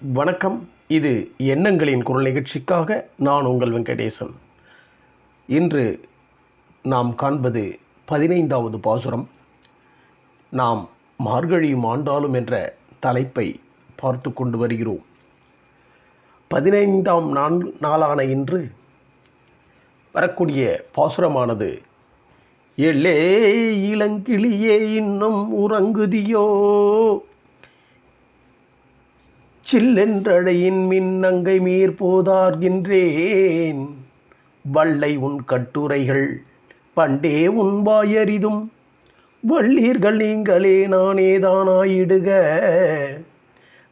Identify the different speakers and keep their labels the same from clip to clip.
Speaker 1: வணக்கம். இது எண்ணங்களின் குரல் நிகழ்ச்சிக்காக நான் உங்கள் வெங்கடேசன். இன்று நாம் காண்பது பதினைந்தாவது பாசுரம். நாம் மார்கழியும் ஆண்டாலும் என்ற தலைப்பை பார்த்து கொண்டு வருகிறோம். பதினைந்தாம் நாள் நாளான இன்று வரக்கூடிய பாசுரமானது எல்லே இளங்கிளியே இன்னும் உறங்குதியோ? சில்லென்றழையின் மின்னங்கை மீர் போதார்கின்றேன் வல்லை உன் கட்டுரைகள் பண்டே உன் வாயறிதும். வள்ளீர்கள் நீங்களே நானேதானாயிடுக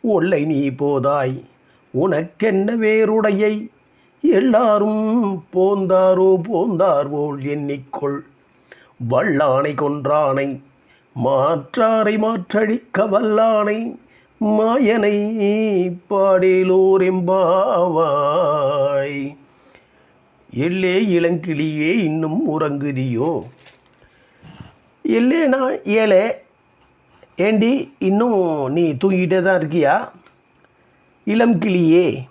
Speaker 1: ஒல்லை நீ போதாய் உனக்கென்ன வேறுடையை? எல்லாரும் போந்தாரோ போந்தார்வோள் எண்ணிக்கொள். வல்லானை கொன்றானை மாற்றாரை மாற்றழிக்க வல்லானை. மாயனை பாடேலோரெம்பாவாய். எல்லே இளங்கிளியே இன்னும் உறங்குதியோ? இல்லைனா ஏழே ஏண்டி இன்னும் நீ தூங்கிட்டே தான் இருக்கியா? இளம் கிளியே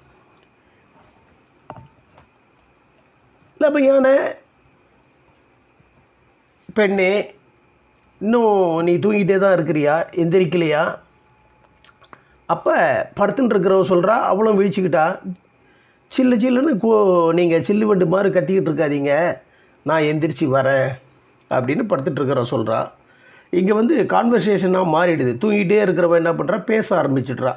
Speaker 1: லபையான பெண்ணே இன்னும் நீ தூங்கிட்டே தான் இருக்கிறியா? எந்திரிக்கலையா? அப்போ படுத்துன்னு இருக்கிறவ சொல்கிறா அவளும் விழிச்சுக்கிட்டா சில்லு சில்லுன்னு கோ நீங்கள் சில்லு வண்டு மாதிரி கத்திக்கிட்டு இருக்காதீங்க. நான் எந்திரிச்சு வரேன். அப்படின்னு படுத்துட்டு சொல்கிறா இங்கே வந்து கான்வர்சேஷனாக மாறிடுது. தூங்கிட்டே இருக்கிறவ என்ன பண்ணுறா பேச ஆரம்பிச்சிட்றா.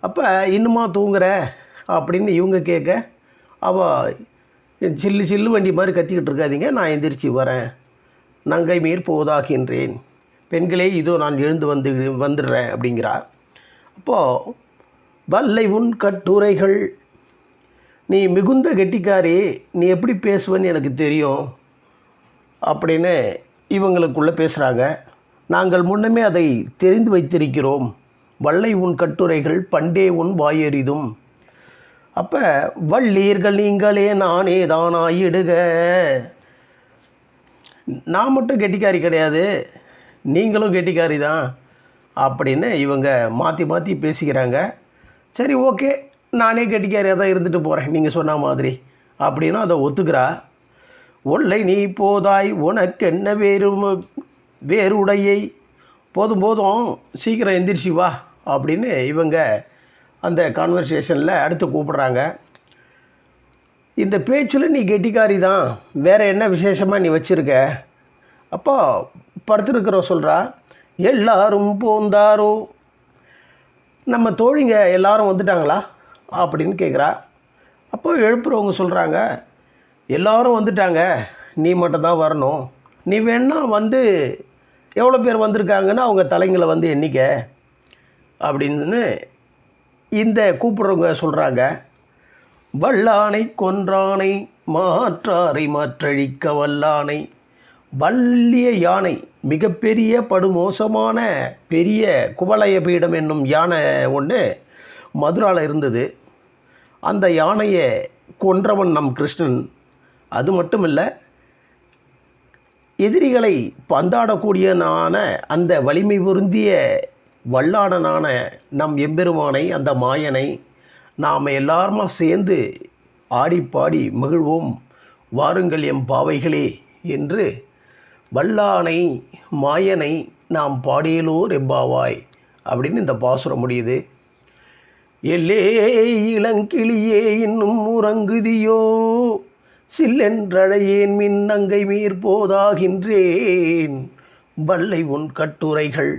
Speaker 1: அப்போ இன்னுமா தூங்குற? அப்படின்னு இவங்க கேட்க அவள் சில்லு சில்லு வண்டி மாதிரி கத்திக்கிட்டு இருக்காதீங்க. நான் எந்திரிச்சு வரேன். நங்கை மீர் போதாகின்றேன் பெண்களே இதோ நான் எழுந்து வந்து வந்துடுறேன். அப்படிங்கிறா. அப்போது வல்லை உன் கட்டுரைகள். நீ மிகுந்த கெட்டிக்காரி நீ எப்படி பேசுவேன்னு எனக்கு தெரியும். அப்படின்னு இவங்களுக்குள்ளே பேசுகிறாங்க நாங்கள் முன்னமே அதை தெரிந்து வைத்திருக்கிறோம். வல்லை உன் கட்டுரைகள் பண்டே உன் வாயெறிதும் அப்போ வள்ளீர்கள் நீங்களே நானே தானாயிடுக. நான் மட்டும் கெட்டிக்காரி கிடையாது. நீங்களும் கெட்டிக்காரி தான். அப்படின்னு இவங்க மாற்றி மாற்றி பேசிக்கிறாங்க. சரி ஓகே. நானே கெட்டிக்காரியாக தான் இருந்துட்டு போகிறேன் நீங்கள் சொன்ன மாதிரி. அப்படின்னு அதை ஒத்துக்கிறா. ஒல்லை நீ போதாய். உனக்கு என்ன வேறு வேறுடையை? போதும் போதும். சீக்கிரம் எந்திரிச்சு வா. அப்படின்னு இவங்க அந்த கான்வர்சேஷனில் அடுத்து கூப்பிட்றாங்க. இந்த பேச்சில் நீ கெட்டிக்காரி தான். வேறு என்ன விசேஷமாக நீ வச்சுருக்க? அப்போ படுத்துருக்குற சொல்கிறா எல்லாரும் போந்தாரோ. நம்ம தோழிங்க எல்லாரும் வந்துட்டாங்களா? அப்படின்னு கேட்குறா அப்போ எழுப்புறவங்க சொல்கிறாங்க எல்லாரும் வந்துட்டாங்க. நீ மட்டும் தான் வரணும். நீ வேணா வந்து எவ்வளோ பேர் வந்திருக்காங்கன்னு அவங்க தலைங்களை வந்து எண்ணிக்க. அப்படின்னு இந்த கூப்பிட்றவங்க சொல்கிறாங்க வல்லானை கொன்றானை மாற்றாரை மாற்றழிக்க வல்லானை வல்லிய யானை மிகப்பெரிய படுமோசமான பெரிய குவலய பீடம் என்னும் யானை ஒன்று மதுராவில் இருந்தது. அந்த யானையை கொன்றவன் நம் கிருஷ்ணன். அது மட்டும் இல்லை எதிரிகளை பந்தாடக்கூடியனான அந்த வலிமை பொருந்திய வல்லாடனான நம் எம்பெருமானை அந்த மாயனை நாம் எல்லாருமா சேர்ந்து ஆடி பாடி மகிழ்வோம். வாருங்கள் எம் பாவைகளே என்று வல்லானை மாயனை நாம் பாடியலோ ரெப்பாவாய் அப்படின்னு இந்த பாசுரம் முடியுது. எல்லே இளங்கிளியே இன்னும் உறங்குதியோ? சில்லென்றழையேன் மின்னங்கை மீர் போதாகின்றேன் வல்லை உன் கட்டுரைகள்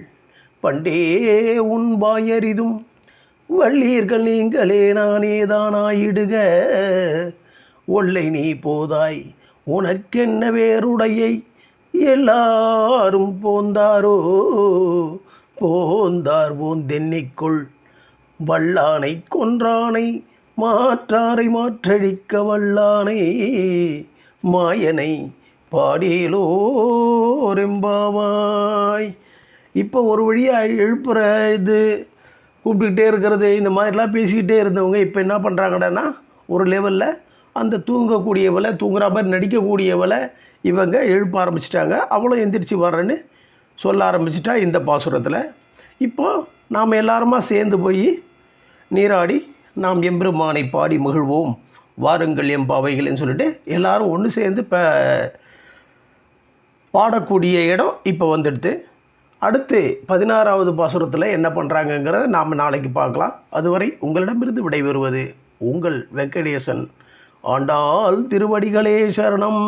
Speaker 1: பண்டே உன் வாயறிதும். வள்ளீர்கள் நீங்களே நானேதானாயிடுக ஒல்லை நீ போதாய் உனக்கென்ன வேறுடையை? எல்லாரும் போந்தாரோ? போந்தார் போந்தென்னிக்குள் வல்லானை கொன்றானை மாற்றாரை மாற்றழிக்க வல்லானை. மாயனை பாடியலோரெம்பாவாய் இப்போ ஒரு வழியாக எழுப்புற இது கூப்பிட்டுக்கிட்டே இருக்கிறது இந்த மாதிரிலாம் பேசிக்கிட்டே இருந்தவங்க இப்போ என்ன பண்ணுறாங்கடான்னா ஒரு லெவலில் அந்த தூங்கக்கூடியவளை தூங்குற மாதிரி நடிக்கக்கூடியவளை இவங்க எழுப்ப ஆரம்பிச்சிட்டாங்க. அவளும் எந்திரிச்சு வர்றேன்னு சொல்ல ஆரம்பிச்சிட்டா இந்த பாசுரத்தில். இப்போது நாம் எல்லாருமா சேர்ந்து போய் நீராடி நாம் எம்பெருமானை பாடி மகிழ்வோம். வாருங்கள் எம்பாவைகள்னு சொல்லிட்டு எல்லாரும் ஒன்று சேர்ந்து இப்போ பாடக்கூடிய இடம் இப்போ வந்துடுது. அடுத்து பதினாறாவது பாசுரத்தில் என்ன பண்ணுறாங்கங்கிறத நாம் நாளைக்கு பார்க்கலாம். அதுவரை உங்களிடமிருந்து விடைபெறுவது உங்கள் வெங்கடேசன். ஆண்டாள் திருவடிகளே சரணம்.